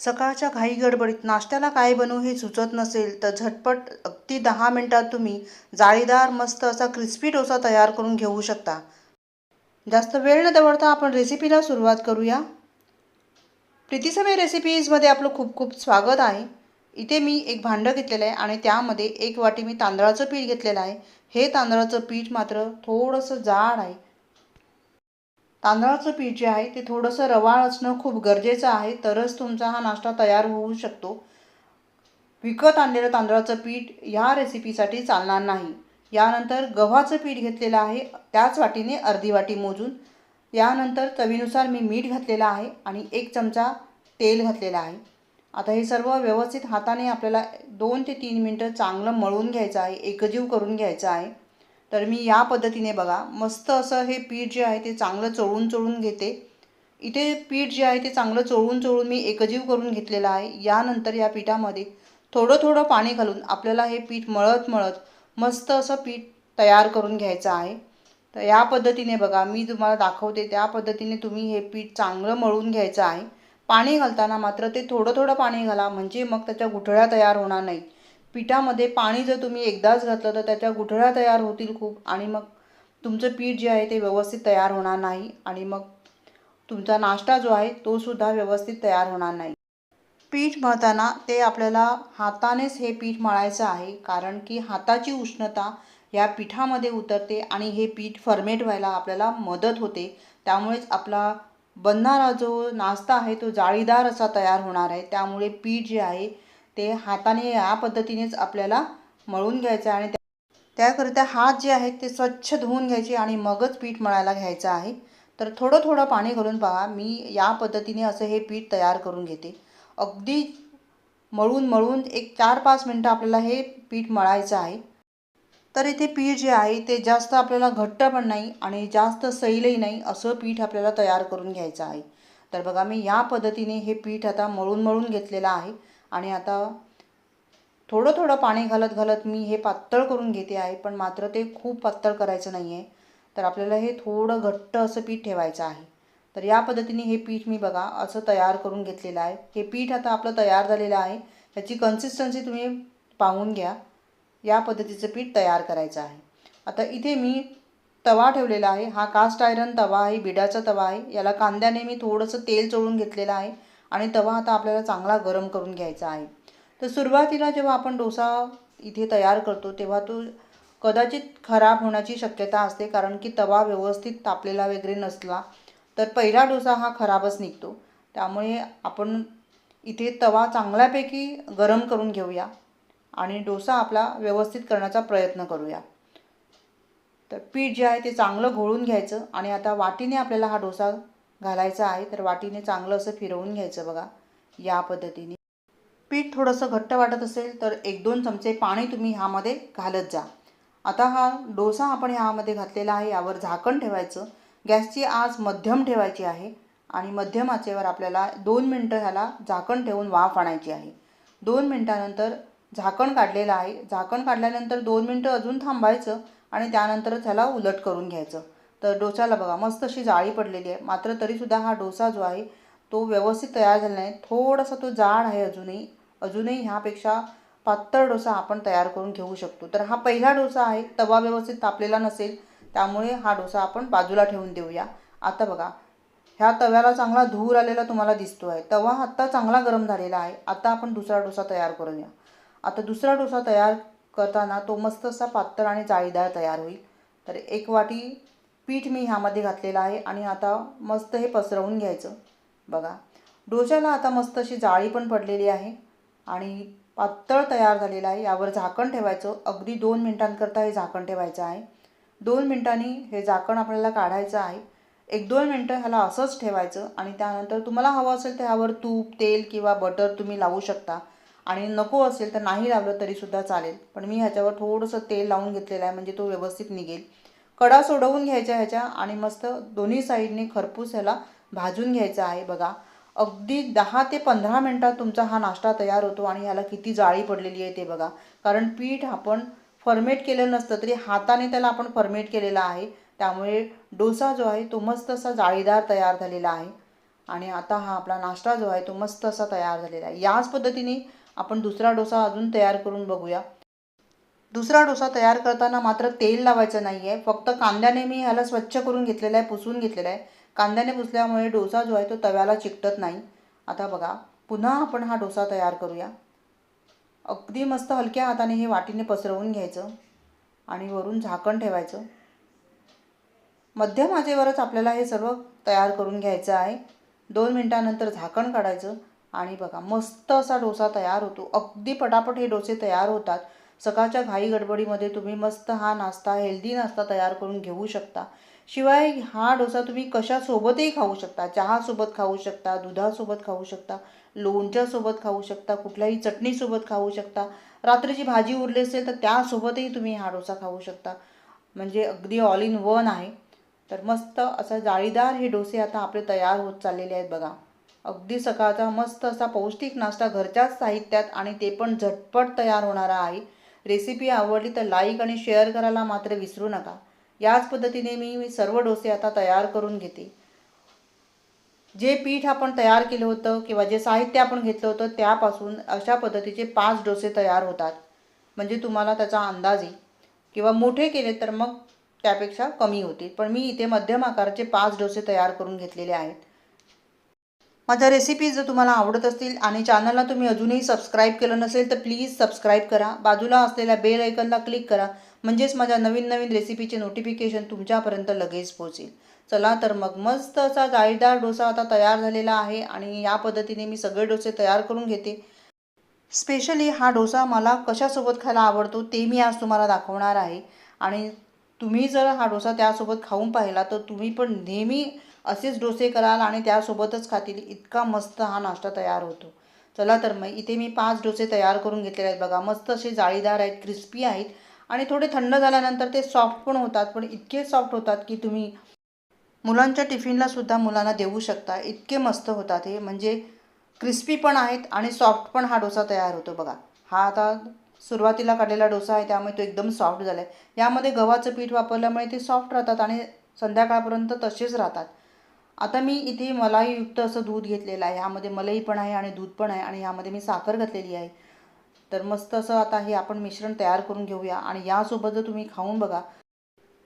सकाळच्या घाई गडबडीत नाश्त्याला काय बनवू हे सुचत नसेल तर झटपट अगदी दहा मिनटात तुम्ही जाळीदार मस्त असा क्रिस्पी डोसा तयार करून घेऊ शकता. जास्त वेळ न दवडता आपण रेसिपीला सुरुवात करूया. प्रीतीसमय रेसिपीजमध्ये आपलं खूप खूप स्वागत आहे. इथे मी एक भांडं घेतलेलं आहे आणि त्यामध्ये एक वाटी मी तांदळाचं पीठ घेतलेलं आहे. हे तांदळाचं पीठ मात्र थोडंसं जाड आहे. तांदळाचं पीठ जे आहे ते थोडंसं रवाळ असणं खूप गरजेचं आहे. तरच तुमचा हा नाश्ता तयार होऊ शकतो. विकत आणलेलं तांदळाचं पीठ ह्या रेसिपीसाठी चालणार नाही. यानंतर गव्हाचं पीठ घेतलेलं आहे त्याच वाटीने अर्धी वाटी मोजून. यानंतर चवीनुसार मी मीठ घातलेलं आहे आणि एक चमचा तेल घातलेलं आहे. आता हे सर्व व्यवस्थित हाताने आपल्याला दोन ते तीन मिनटं चांगलं मळून घ्यायचं आहे एकजीव करून घ्यायचं आहे. तर मी या पद्धतीने बघा मस्त असं हे पीठ जे आहे ते चांगलं चोळून चोळून घेते. इथे पीठ जे आहे ते चांगलं चोळून चोळून मी एकजीव करून घेतलेलं आहे. यानंतर या पिठामध्ये थोडं थोडं पाणी घालून आपल्याला हे पीठ मळत मळत मस्त असं पीठ तयार करून घ्यायचं आहे. तर या पद्धतीने बघा मी तुम्हाला दाखवते त्या पद्धतीने तुम्ही हे पीठ चांगलं मळून घ्यायचं आहे. पाणी घालताना मात्र ते थोडं थोडं पाणी घाला म्हणजे मग त्याच्या गुठळ्या तयार होणार नाही पिठामध्ये पाणी जर तुम्ही एकदाच घातलं तर त्याच्या गुठळ्या तयार होतील खूप. आणि मग तुमचं पीठ जे आहे ते व्यवस्थित तयार होणार नाही. आणि मग तुमचा नाश्ता जो आहे तो सुद्धा व्यवस्थित तयार होणार नाही. पीठ मळताना ते आपल्याला हातानेच हे पीठ मळायचं आहे. कारण की हाताची उष्णता या पिठामध्ये उतरते आणि हे पीठ फर्मेट व्हायला आपल्याला मदत होते. त्यामुळेच आपला बनणारा जो नाश्ता आहे तो जाळीदार असा तयार होणार आहे. त्यामुळे पीठ जे आहे ते हाताने या पद्धतीनेच आपल्याला मळून घ्यायचं आहे आणि त्याकरिता हात जे आहेत ते स्वच्छ धुवून घ्यायचे आणि मगच पीठ मळायला घ्यायचं आहे. तर थोडं थोडं पाणी घालून पहा. मी या पद्धतीने असं हे पीठ तयार करून घेते. अगदी मळून मळून एक चार पाच मिनटं आपल्याला हे पीठ मळायचं आहे. तर इथे पीठ जे आहे ते जास्त आपल्याला घट्ट पण नाही आणि जास्त सैलही नाही असं पीठ आपल्याला तयार करून घ्यायचं आहे. तर बघा मी या पद्धतीने हे पीठ आता मळून मळून घेतलेलं आहे. आणि आता थोडं थोडं पाणी घालत घालत मी हे पातळ करून घेते आहे पण मात्र ते खूप पातळ करायचं नाही आहे तर आपल्याला हे थोडं घट्ट असं पीठ ठेवायचं आहे. तर या पद्धतीने हे पीठ मी बघा असं तयार करून घेतलेलं आहे. हे पीठ आता आपलं तयार झालेलं आहे. त्याची कन्सिस्टन्सी तुम्ही पाहून घ्या. या पद्धतीचं पीठ तयार करायचं आहे. आता इथे मी तवा ठेवलेला आहे. हा कास्ट आयरन तवा आहे बिडाचा तवा आहे. याला कांद्याने मी थोडंसं तेल चोळून घेतलेलं आहे. आणि तवा आता आपल्याला चांगला गरम करून घ्यायचा आहे. तर सुरुवातीला जेव्हा आपण डोसा इथे तयार करतो तेव्हा तो कदाचित खराब होण्याची शक्यता असते कारण की तवा व्यवस्थित तापलेला वगैरे नसला तर पहिला डोसा हा खराबच निघतो. त्यामुळे आपण इथे तवा चांगल्यापैकी गरम करून घेऊया आणि डोसा आपला व्यवस्थित करण्याचा प्रयत्न करूया. तर पीठ जे आहे ते चांगलं घोळून घ्यायचं आणि आता वाटीने आपल्याला हा डोसा घालायचा आहे तर वाटीने चांगलं असं फिरवून घ्यायचं बघा या पद्धतीने. पीठ थोडंसं घट्ट वाटत असेल तर एक दोन चमचे पाणी तुम्ही ह्यामध्ये घालत जा. आता हा डोसा आपण ह्यामध्ये घातलेला आहे यावर झाकण ठेवायचं. गॅसची आज मध्यम ठेवायची आहे आणि मध्यम आचेवर आपल्याला दोन मिनटं ह्याला झाकण ठेवून वाफ आणायची आहे. दोन मिनटानंतर झाकण काढलेलं आहे. झाकण काढल्यानंतर दोन मिनटं अजून थांबायचं आणि त्यानंतरच ह्याला उलट करून घ्यायचं. तर डोसाला बघा मस्त अशी जाळी पडलेली आहे. मात्र तरीसुद्धा हा डोसा जो आहे तो व्यवस्थित तयार झाला नाही. थोडासा तो जाड आहे अजूनही. अजूनही ह्यापेक्षा पातळ डोसा आपण तयार करून घेऊ शकतो. तर हा पहिला डोसा आहे तवा व्यवस्थित तापलेला नसेल त्यामुळे हा डोसा आपण बाजूला ठेवून देऊया. आता बघा ह्या तव्याला चांगला धूर आलेला तुम्हाला दिसतो आहे. तवा आत्ता चांगला गरम झालेला आहे. आता आपण दुसरा डोसा तयार करूया आता दुसरा डोसा तयार करताना तो मस्त असा पातळ आणि जाळीदार तयार होईल. तर एक वाटी पीठ मी ह्यामध्ये घातलेलं आहे आणि आता मस्त हे पसरवून घ्यायचं. बघा. डोशाला आता मस्त अशी जाळी पण पडलेली आहे आणि पातळ तयार झालेला आहे. यावर झाकण ठेवायचं. अगदी दोन मिनटांकरता हे झाकण ठेवायचं आहे. दोन मिनटांनी हे झाकण आपल्याला काढायचं आहे. एक दोन मिनटं ह्याला असंच ठेवायचं आणि त्यानंतर तुम्हाला हवं असेल तर ह्यावर तूप तेल किंवा बटर तुम्ही लावू शकता. आणि नको असेल तर नाही लावलं तरीसुद्धा चालेल. पण मी ह्याच्यावर थोडंसं तेल लावून घेतलेलं आहे. म्हणजे तो व्यवस्थित निघेल. कडा सोडवून घ्यायच्या ह्याच्या आणि मस्त दोन्ही साईडने खरपूस ह्याला भाजून घ्यायचा आहे बघा. अगदी दहा ते पंधरा मिनटात तुमचा हा नाश्ता तयार होतो आणि ह्याला किती जाळी पडलेली आहे ते बघा. कारण पीठ आपण फर्मेट केलं नसतं तरी हाताने त्याला आपण फर्मेट केलेला आहे. त्यामुळे डोसा जो आहे तो मस्त असा जाळीदार तयार झालेला आहे. आणि आता हा आपला नाश्ता जो आहे तो मस्त असा तयार झालेला आहे. याच पद्धतीने आपण दुसरा डोसा अजून तयार करून बघूया. दुसरा डोसा तयार करताना मात्र तेल लावायचं नाही आहे फक्त कांद्याने मी ह्याला स्वच्छ करून घेतलेला आहे पुसून घेतलेला आहे. कांद्याने पुसल्यामुळे डोसा जो आहे तो तव्याला चिकटत नाही. आता बघा पुन्हा आपण हा डोसा तयार करूया. अगदी मस्त हलक्या हाताने हे वाटीने पसरवून घ्यायचं आणि वरून झाकण ठेवायचं. मध्यम आजेवरच आपल्याला हे सर्व तयार करून घ्यायचं आहे. दोन मिनटानंतर झाकण काढायचं आणि बघा मस्त असा डोसा तयार होतो. अगदी पटापट हे डोसे तयार होतात. सकाळच्या घाई गडबडीमध्ये तुम्ही मस्त हा नाश्ता हेल्दी नाश्ता तयार करून घेऊ शकता. शिवाय हा डोसा तुम्ही कशासोबतही खाऊ शकता. चहासोबत खाऊ शकता दुधासोबत खाऊ शकता लोणच्यासोबत खाऊ शकता कुठल्याही चटणीसोबत खाऊ शकता. रात्रीची भाजी उरली असेल तर त्यासोबतही तुम्ही हा डोसा खाऊ शकता. म्हणजे अगदी ऑल इन वन आहे. तर मस्त असा जाळीदार हे डोसे आता आपले तयार होत चाललेले आहेत बघा. अगदी सकाळचा मस्त असा पौष्टिक नाश्ता घरच्याच साहित्यात आणि ते पण झटपट तयार होणारा आहे. रेसिपी आवडली तर लाईक आणि शेअर करायला मात्र विसरू नका. याच पद्धतीने मी मी सर्व डोसे आता तयार करून घेते. जे पीठ आपण तयार केलं होतं किंवा जे साहित्य आपण घेतलं होतं त्यापासून अशा पद्धतीचे पाच डोसे तयार होतात. म्हणजे तुम्हाला त्याचा अंदाज येईल किंवा मोठे केले तर मग त्यापेक्षा कमी होतील. पण मी इथे मध्यम आकाराचे पाच डोसे तयार करून घेतलेले आहेत. माझ्या रेसिपीज जर तुम्हाला आवडत असतील आणि चॅनलला तुम्ही अजूनही सबस्क्राईब केलं नसेल तर प्लीज सबस्क्राईब करा. बाजूला असलेल्या बेल ऐकनला क्लिक करा. म्हणजेच माझ्या नवीन नवीन रेसिपीचे नोटिफिकेशन तुमच्यापर्यंत लगेच पोहोचेल. चला तर मग मस्त असा जाळीदार डोसा आता तयार झालेला आहे आणि या पद्धतीने मी सगळे डोसे तयार करून घेते. स्पेशली हा डोसा मला कशासोबत खायला आवडतो ते मी आज तुम्हाला दाखवणार आहे. आणि तुम्ही जर हा डोसा त्यासोबत खाऊन पाहिला तर तुम्ही पण नेहमी असेच डोसे कराल आणि त्यासोबतच खातील. इतका मस्त हा नाश्ता तयार होतो. चला तर मग इथे मी पाच डोसे तयार करून घेतलेले आहेत बघा. मस्त असे जाळीदार आहेत क्रिस्पी आहेत आणि थोडे थंड झाल्यानंतर ते सॉफ्ट पण होतात पण इतके सॉफ्ट होतात की तुम्ही मुलांच्या टिफिनला सुद्धा मुलांना देऊ शकता. इतके मस्त होतात हे. म्हणजे क्रिस्पी पण आहेत आणि सॉफ्ट पण हा डोसा तयार होतो बघा. हा आता सुरुवातीला काढलेला डोसा आहे त्यामुळे तो एकदम सॉफ्ट झाला आहे यामध्ये गव्हाचं पीठ वापरल्यामुळे ते सॉफ्ट राहतात आणि संध्याकाळपर्यंत तसेच राहतात. आता मी इथे मलाईयुक्त असं दूध घेतलेलं आहे. ह्यामध्ये मलई पण आहे आणि दूध पण आहे आणि ह्यामध्ये मी साखर घातलेली आहे. तर मस्त असं आता हे आपण मिश्रण तयार करून घेऊया आणि यासोबत जर तुम्ही खाऊन बघा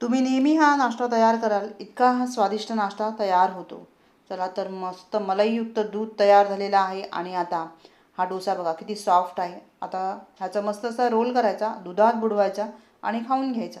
तुम्ही नेहमी हा नाश्ता तयार कराल इतका हा स्वादिष्ट नाश्ता तयार होतो. चला तर मस्त मलईयुक्त दूध तयार झालेलं आहे आणि आता हा डोसा बघा किती सॉफ्ट आहे. आता ह्याचा मस्त असा रोल करायचा दुधात बुडवायचा आणि खाऊन घ्यायचा.